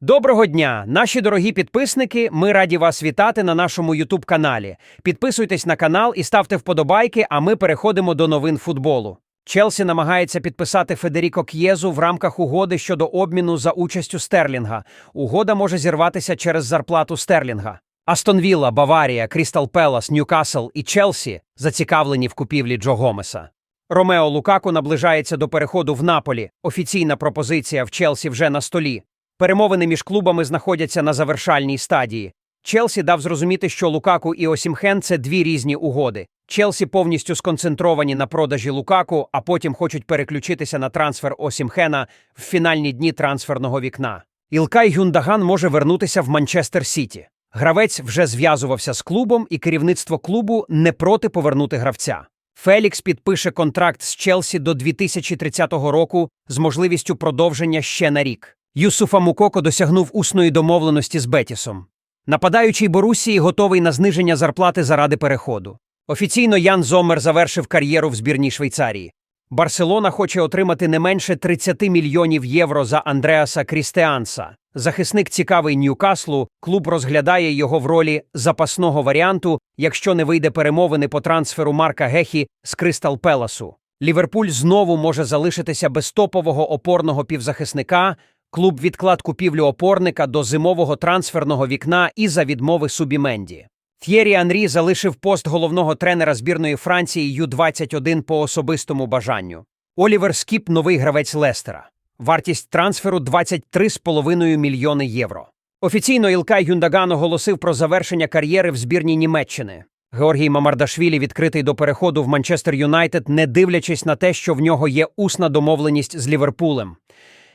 Доброго дня, наші дорогі підписники. Ми раді вас вітати на нашому Ютуб каналі. Підписуйтесь на канал і ставте вподобайки, а ми переходимо до новин футболу. Челсі намагається підписати Федеріко К'єзу в рамках угоди щодо обміну за участю Стерлінга. Угода може зірватися через зарплату Стерлінга. Астон Вілла, Баварія, Крістал Пелас, Ньюкасл і Челсі зацікавлені в купівлі Джо Гомеса. Ромео Лукаку наближається до переходу в Наполі. Офіційна пропозиція в Челсі вже на столі. Перемовини між клубами знаходяться на завершальній стадії. Челсі дав зрозуміти, що Лукаку і Осімхен це дві різні угоди. Челсі повністю сконцентровані на продажі Лукаку, а потім хочуть переключитися на трансфер Осімхена в фінальні дні трансферного вікна. Ілкай Гюндаган може вернутися в Манчестер Сіті. Гравець вже зв'язувався з клубом, і керівництво клубу не проти повернути гравця. Фелікс підпише контракт з Челсі до 2030 року з можливістю продовження ще на рік. Юсуфа Мукоко досягнув усної домовленості з Бетісом. Нападаючий Борусії готовий на зниження зарплати заради переходу. Офіційно Ян Зомер завершив кар'єру в збірній Швейцарії. Барселона хоче отримати не менше 30 мільйонів євро за Андреаса Крістеанса. Захисник цікавий Ньюкаслу, клуб розглядає його в ролі запасного варіанту, якщо не вийде перемовини по трансферу Марка Гехі з Кристал Пеласу. Ліверпуль знову може залишитися без топового опорного півзахисника. Клуб відклад купівлю опорника до зимового трансферного вікна і за відмови Субіменді. Thierry Анрі залишив пост головного тренера збірної Франції Ю-21 по особистому бажанню. Олівер Скіп – новий гравець Лестера. Вартість трансферу 23,5 мільйони євро. Офіційно Ілкай Гюндаган оголосив про завершення кар'єри в збірній Німеччини. Георгій Мамардашвілі відкритий до переходу в Манчестер Юнайтед, не дивлячись на те, що в нього є усна домовленість з Ліверпулем.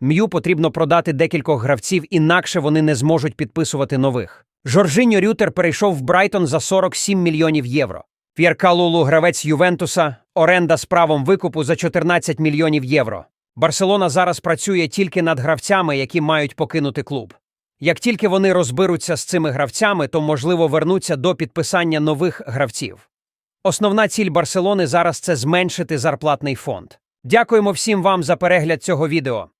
М'ю потрібно продати декількох гравців, інакше вони не зможуть підписувати нових. Жоржиньо Рютер перейшов в Брайтон за 47 мільйонів євро. П'єр гравець Ювентуса, оренда з правом викупу за 14 мільйонів євро. Барселона зараз працює тільки над гравцями, які мають покинути клуб. Як тільки вони розберуться з цими гравцями, то можливо вернуться до підписання нових гравців. Основна ціль Барселони зараз це зменшити зарплатний фонд. Дякуємо всім вам за перегляд цього відео.